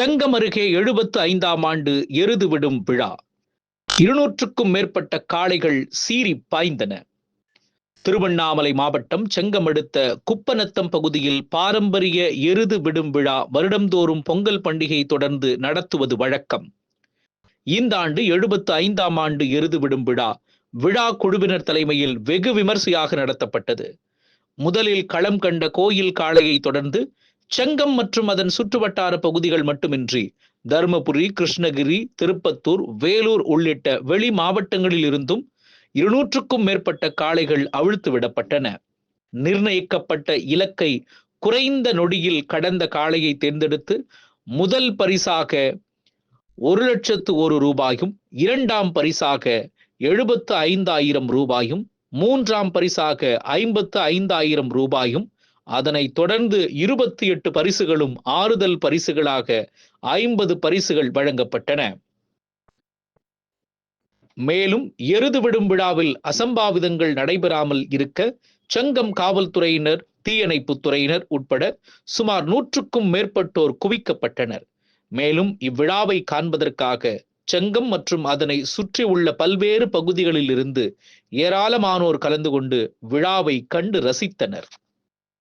செங்கம் அருகே எழுபத்து ஐந்தாம் ஆண்டு எருது விடும் விழா. இருநூற்றுக்கும் மேற்பட்ட காளைகள் சீறி பாய்ந்தன. திருவண்ணாமலை மாவட்டம் செங்கம் அடுத்த குப்பநத்தம் பகுதியில் பாரம்பரிய எருது விடும் விழா வருடந்தோறும் பொங்கல் பண்டிகை தொடர்ந்து நடத்துவது வழக்கம். இந்த ஆண்டு எழுபத்து ஐந்தாம் ஆண்டு எருது விடும் விழா விழா குழுவினர் தலைமையில் வெகு விமர்சையாக நடத்தப்பட்டது. முதலில் களம் கண்ட கோயில் காளையை தொடர்ந்து செங்கம் மற்றும் அதன் சுற்றுவட்டார பகுதிகள் மட்டுமின்றி தருமபுரி கிருஷ்ணகிரி திருப்பத்தூர் வேலூர் உள்ளிட்ட வெளி மாவட்டங்களில் இருந்தும் இருநூற்றுக்கும் மேற்பட்ட காளைகள் அவிழ்த்து விடப்பட்டன. நிர்ணயிக்கப்பட்ட இலக்கை குறைந்த நொடியில் கடந்த காளையை தேர்ந்தெடுத்து முதல் பரிசாக ஒரு லட்சத்து ஒரு ரூபாயும் இரண்டாம் பரிசாக எழுபத்து ஐந்தாயிரம் ரூபாயும் மூன்றாம் பரிசாக ஐம்பத்து ஐந்தாயிரம் ரூபாயும் அதனை தொடர்ந்து இருபத்தி எட்டு பரிசுகளும் ஆறுதல் பரிசுகளாக ஐம்பது பரிசுகள் வழங்கப்பட்டன. மேலும் எருது விடும் விழாவில் அசம்பாவிதங்கள் நடைபெறாமல் இருக்க செங்கம் காவல்துறையினர் தீயணைப்பு துறையினர் உட்பட சுமார் நூற்றுக்கும் மேற்பட்டோர் குவிக்கப்பட்டனர். மேலும் இவ்விழாவை காண்பதற்காக செங்கம் மற்றும் அதனை சுற்றியுள்ள பல்வேறு பகுதிகளில் இருந்து ஏராளமானோர் கலந்து கொண்டு விழாவை கண்டு ரசித்தனர்.